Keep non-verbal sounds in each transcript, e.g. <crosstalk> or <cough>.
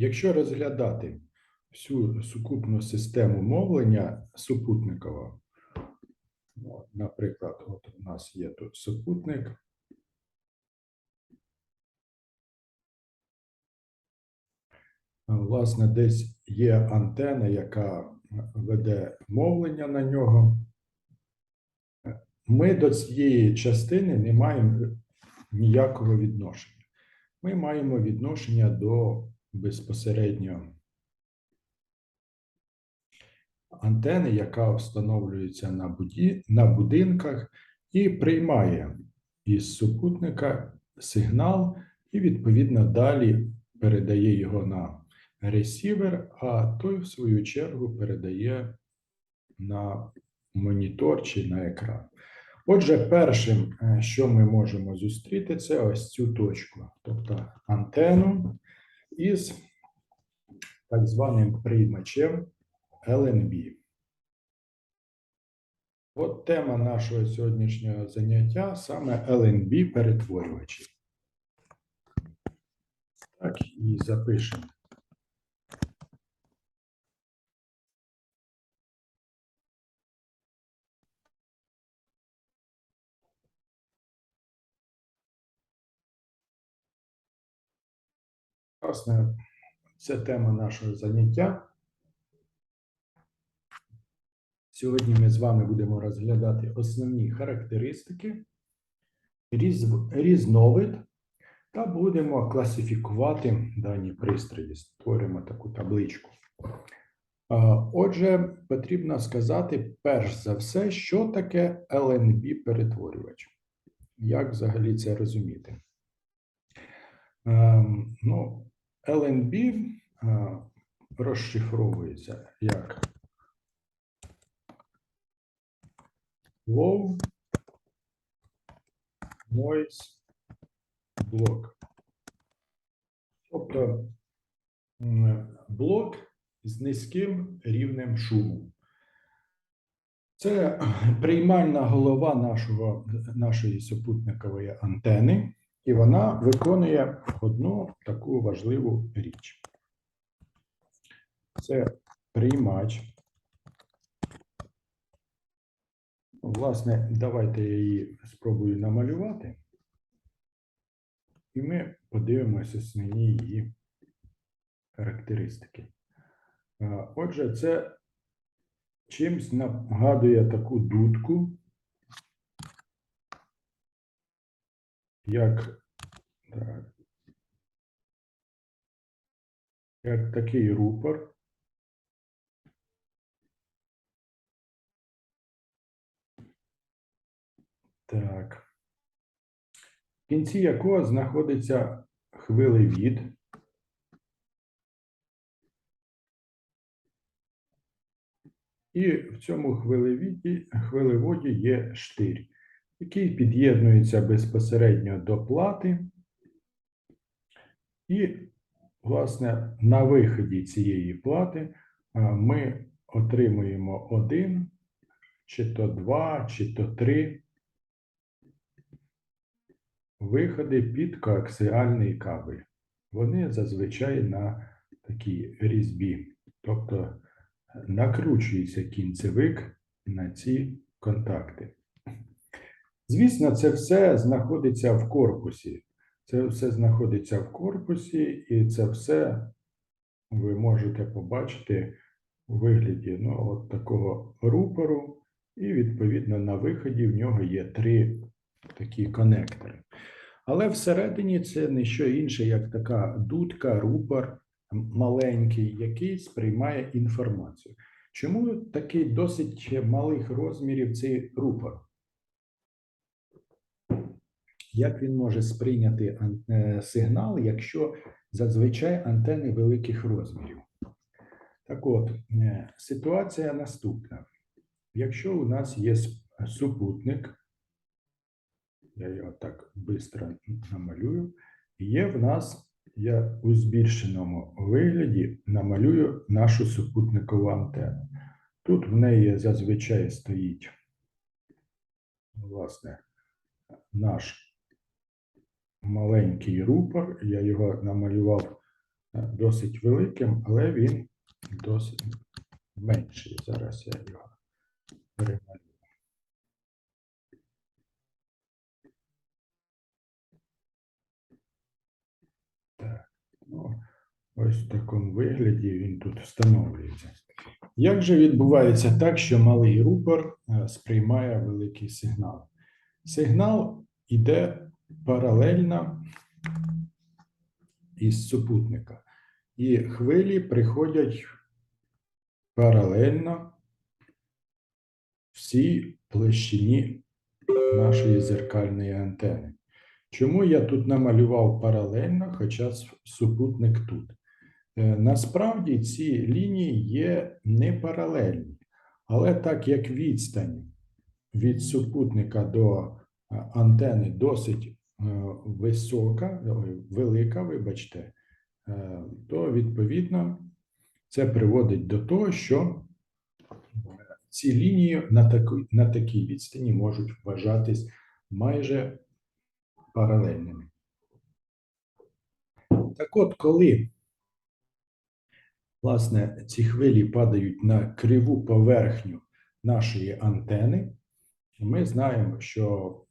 Якщо розглядати всю сукупну систему мовлення супутникового, от, наприклад, от у нас є тут супутник. Власне, десь є антена, яка веде мовлення на нього. Ми до цієї частини не маємо ніякого відношення. Ми маємо відношення до безпосередньо антени, яка встановлюється на, буді, на будинках і приймає із супутника сигнал, і відповідно далі передає його на ресівер, а той, в свою чергу, передає на монітор чи на екран. Отже, першим, е, що ми можемо зустріти, це ось цю точку, тобто антенну із так званим приймачем LNB. От тема нашого сьогоднішнього заняття саме LNB перетворювачі. Так, і запишемо. Власне, це тема нашого заняття. Сьогодні ми з вами будемо розглядати основні характеристики, різ- різновид та будемо класифікувати дані пристрої. Створимо таку табличку. Отже, потрібно сказати перш за все, що таке LNB перетворювач. Як взагалі це розуміти? Ем, Ну, LNB розшифровується як Low Noise Block. Тобто блок з низьким рівнем шуму. Це <clears throat> приймальна голова нашого, нашої супутникової антени, і вона виконує одну таку важливу річ. Це приймач. Власне, давайте я її спробую намалювати, і ми подивимося основні її характеристики. Отже, це чимсь нагадує таку дудку, як, так, як такий рупор. Так. В кінці якого знаходиться хвилевід. І в цьому хвилевіді, хвилеводі є штир, який під'єднується безпосередньо до плати. І, власне, на виході цієї плати ми отримуємо один, чи то два, чи то три виходи під коаксіальний кабель. Вони зазвичай на такій різьбі, тобто накручується кінцевик на ці контакти. Звісно, це все знаходиться в корпусі. Це все знаходиться в корпусі, і це все ви можете побачити у вигляді ну, от такого рупору, і відповідно на виході в нього є три такі конектори. Але всередині це не що інше, як така дудка, рупор маленький, який сприймає інформацію. Чому такий досить малих розмірів цей рупор? Як він може сприйняти е, сигнал, якщо зазвичай антени великих розмірів? Так от, е, ситуація наступна. Якщо у нас є супутник, я його так швидко намалюю, є в нас, я у збільшеному вигляді намалюю нашу супутникову антенну. Тут в неї зазвичай стоїть, власне, наш маленький рупор. Я його намалював е, досить великим, але він досить менший. Зараз я його перемалюю. Так, ну, ось в такому вигляді він тут встановлюється. Як же відбувається так, що малий рупор е, сприймає великий сигнал? Сигнал іде паралельно із супутника, і хвилі приходять паралельно всій площині нашої зеркальної антени. Чому я тут намалював паралельно, хоча супутник тут? Е, Насправді ці лінії є не паралельні, але так як відстань від супутника до е, антени досить висока, велика, вибачте, е, то відповідно це приводить до того, що е, ці лінії на, таку, на такій відстані можуть вважатись майже паралельними. Так от, коли власне ці хвилі падають на криву поверхню нашої антени, ми знаємо, що е,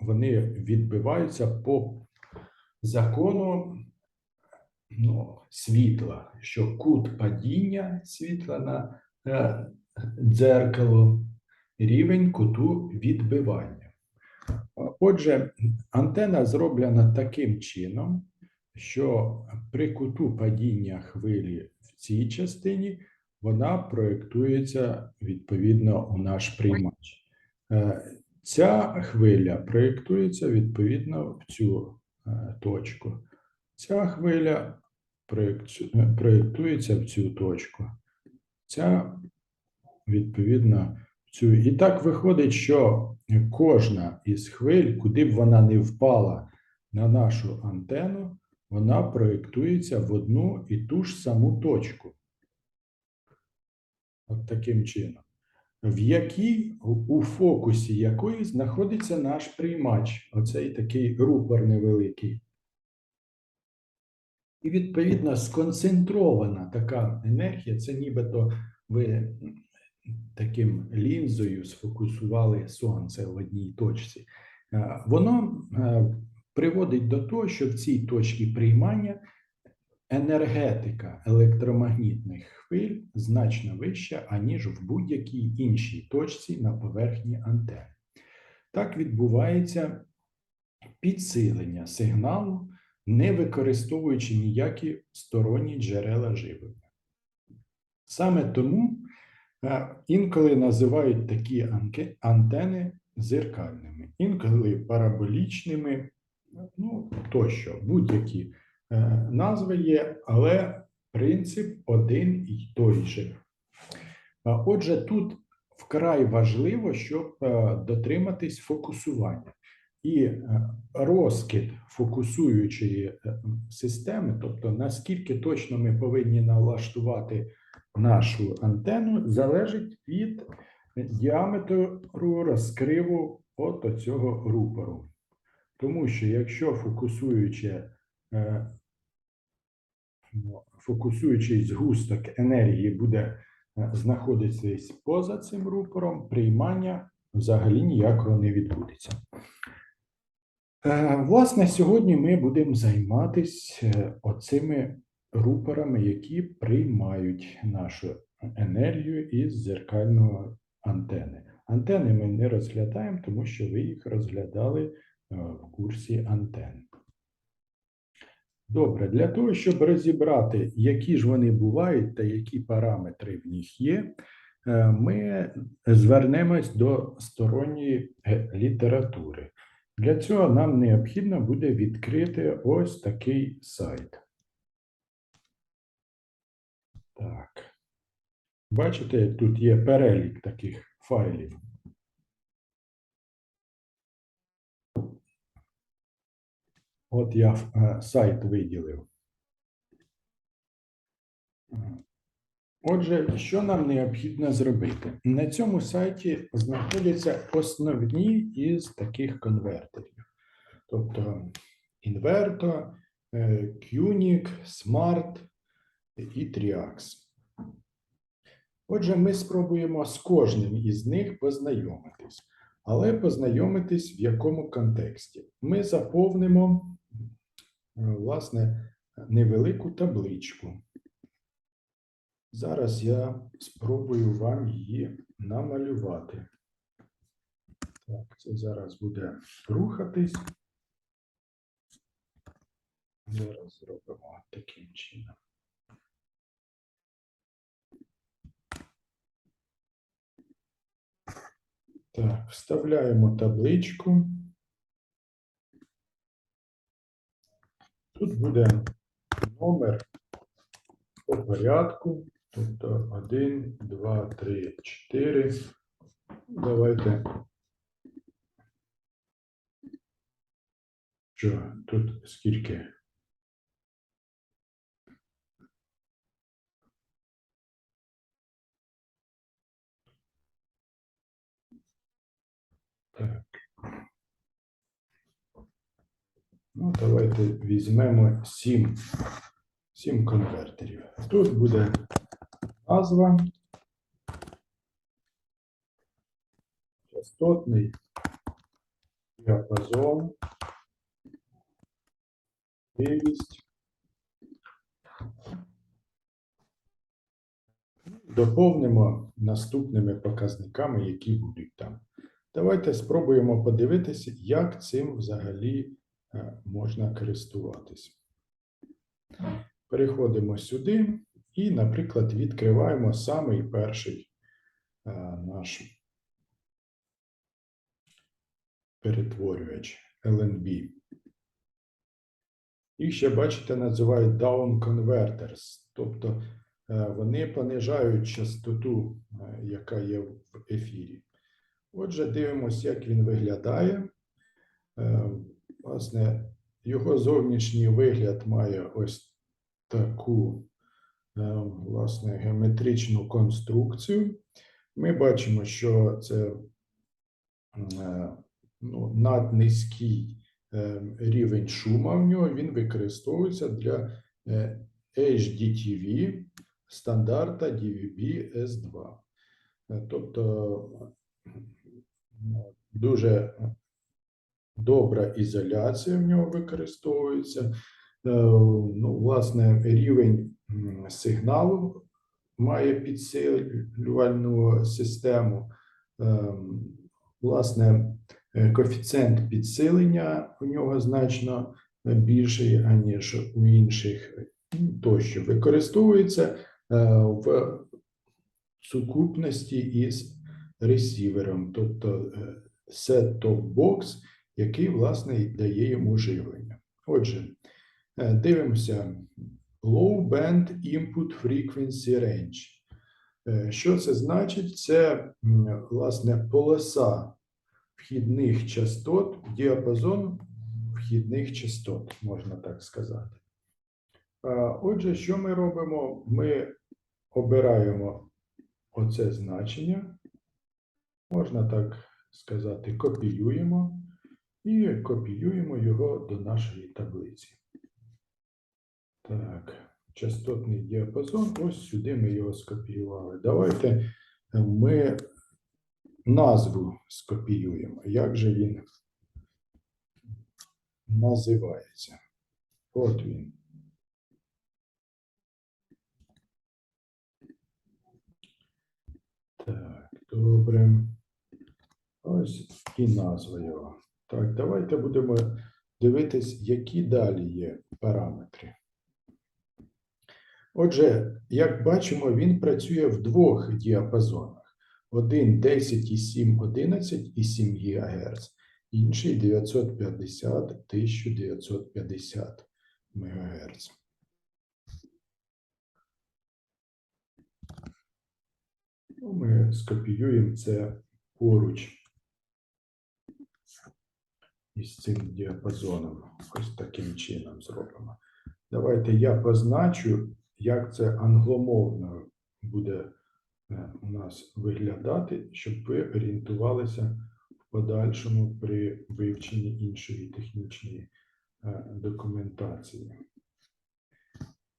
вони відбиваються по закону ну, світла, що кут падіння світла на е, дзеркало рівень куту відбивання. Отже, антена зроблена таким чином, що при куту падіння хвилі в цій частині вона проєктується відповідно у наш приймач. Ця хвиля проєктується відповідно в цю е, точку. Ця хвиля е, проєктується в цю точку. Ця відповідно в цю. І так виходить, що кожна із хвиль, куди б вона не впала на нашу антенну, вона проєктується в одну і ту ж саму точку. От таким чином. В якій у- фокусі якої знаходиться наш приймач, оцей такий рупор невеликий. І відповідно сконцентрована така енергія, це нібито ви таким лінзою сфокусували сонце в одній точці. Е, Воно е, приводить до того, що в цій точці приймання енергетика електромагнітних хвиль значно вища, аніж в будь-якій іншій точці на поверхні антени. Так відбувається підсилення сигналу, не використовуючи ніякі сторонні джерела живлення. Саме тому е, інколи називають такі антени зеркальними, інколи параболічними, ну тощо, будь-які назви є, але принцип один і той же. Отже, тут вкрай важливо, щоб е, дотриматись фокусування. І е, розкид фокусуючої е, системи, тобто наскільки точно ми повинні налаштувати нашу антенну, залежить від діаметру розкриву от цього рупору. Тому що якщо фокусуюче, е, ну, фокусуючий згусток енергії буде е, знаходитись поза цим рупором, приймання взагалі ніякого не відбудеться. Е, Власне, сьогодні ми будемо займатися оцими рупорами, які приймають нашу енергію із зеркального антени. Антени ми не розглядаємо, тому що ви їх розглядали е, в курсі антен. Добре, для того, щоб розібрати, які ж вони бувають та які параметри в них є, е, ми звернемось до сторонньої е, літератури. Для цього нам необхідно буде відкрити ось такий сайт. Так. Бачите, тут є перелік таких файлів. От я е, сайт виділив. Отже, що нам необхідно зробити? На цьому сайті знаходяться основні із таких конвертерів. Тобто інвертор, е, QNIC, SMART і Triax. Отже, ми спробуємо з кожним із них познайомитись, але познайомитись в якому контексті. Ми заповнимо, власне, невелику табличку. Зараз я спробую вам її намалювати. Так, це зараз буде рухатись. Зараз зробимо таким чином. Так, вставляємо табличку. Тут буде номер по порядку. Тобто 1, 2, 3, 4. Давайте. Що тут скільки? Так. Ну, давайте візьмемо 7, 7 конвертерів. Тут буде назва, частотний діапазон, кількість. Доповнимо наступними показниками, які будуть там. Давайте спробуємо подивитися, як цим взагалі можна користуватись. Переходимо сюди і, наприклад, відкриваємо самий перший е, наш перетворювач LNB. Їх ще, бачите, називають down converters, тобто е, вони понижають частоту, е, яка є в ефірі. Отже, дивимося, як він виглядає. Власне, його зовнішній вигляд має ось таку е, власне, геометричну конструкцію. Ми бачимо, що це е, ну, наднизький е, рівень шума в нього, він використовується для HDTV стандарта DVB S2. Е, Тобто ну, дуже добра ізоляція в нього використовується. Е, Ну, власне, рівень сигналу має підсилювальну систему. Ем, Власне, е, коефіцієнт підсилення у нього значно більший, аніж у інших тощо. Використовується е, в сукупності із ресівером, тобто е, set-top box, який, власне, дає йому живлення. Отже, е, дивимося Low Band Input Frequency Range. Е, Що це значить? Це, власне, полоса вхідних частот, діапазон вхідних частот, можна так сказати. Отже, що ми робимо? Ми обираємо оце значення, можна так сказати, копіюємо і копіюємо його до нашої таблиці. Так, частотний діапазон, ось сюди ми його скопіювали. Давайте ми назву скопіюємо. Як же він називається? От він. Так, добре. Ось і назва його. Так, давайте будемо дивитись, які далі є параметри. Отже, як бачимо, він працює в двох діапазонах: один 10,7, 11,7 ГГц, інший 950, 1950 МГц. Ми скопіюємо це поруч із цим діапазоном. Ось таким чином зробимо. Давайте я позначу, як це англомовно буде е, у нас виглядати, щоб ви орієнтувалися в подальшому при вивченні іншої технічної е, документації.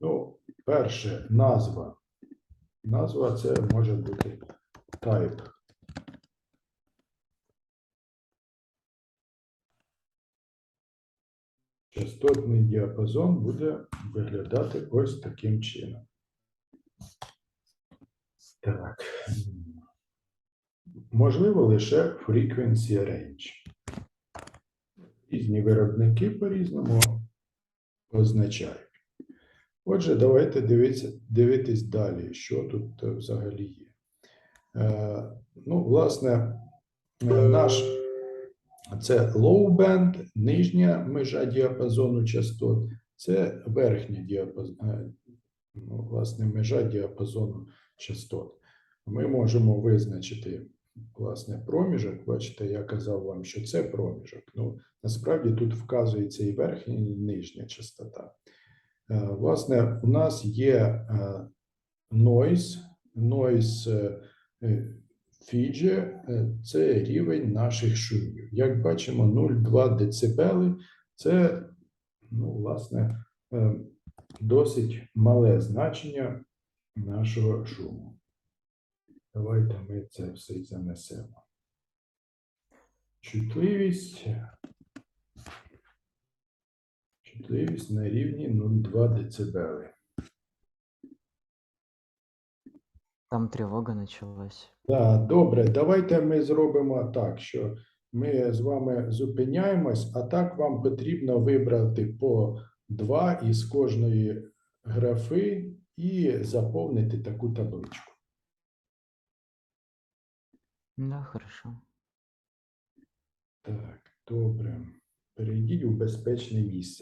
Ну, перше, назва. Назва це може бути type. Частотний діапазон буде виглядати ось таким чином. Так. Можливо, лише frequency range. Різні виробники по-різному означають. Отже, давайте дивитися, дивитись далі, що тут е, взагалі є. Е, ну, власне, е, наш це low band, нижня межа діапазону частот, це верхня діапазон, ну, власне, межа діапазону частот. Ми можемо визначити власне проміжок. Бачите, я казав вам, що це проміжок. Ну, насправді тут вказується і верхня, і нижня частота. Е, Власне, у нас є е, noise, noise е, е, Фіджі е, це рівень наших шумів. Як бачимо, 0,2 дБ це, ну, власне, е, досить мале значення нашого шуму. Давайте ми це все занесемо. Чутливість. Чутливість на рівні 0,2 дБ. Там тревога началась. Так, добре, давайте ми зробимо так, що ми з вами зупиняємось, а так вам потрібно вибрати по два із кожної графи і заповнити таку табличку. Да, хорошо. Так, добре. Перейдіть у безпечне місце.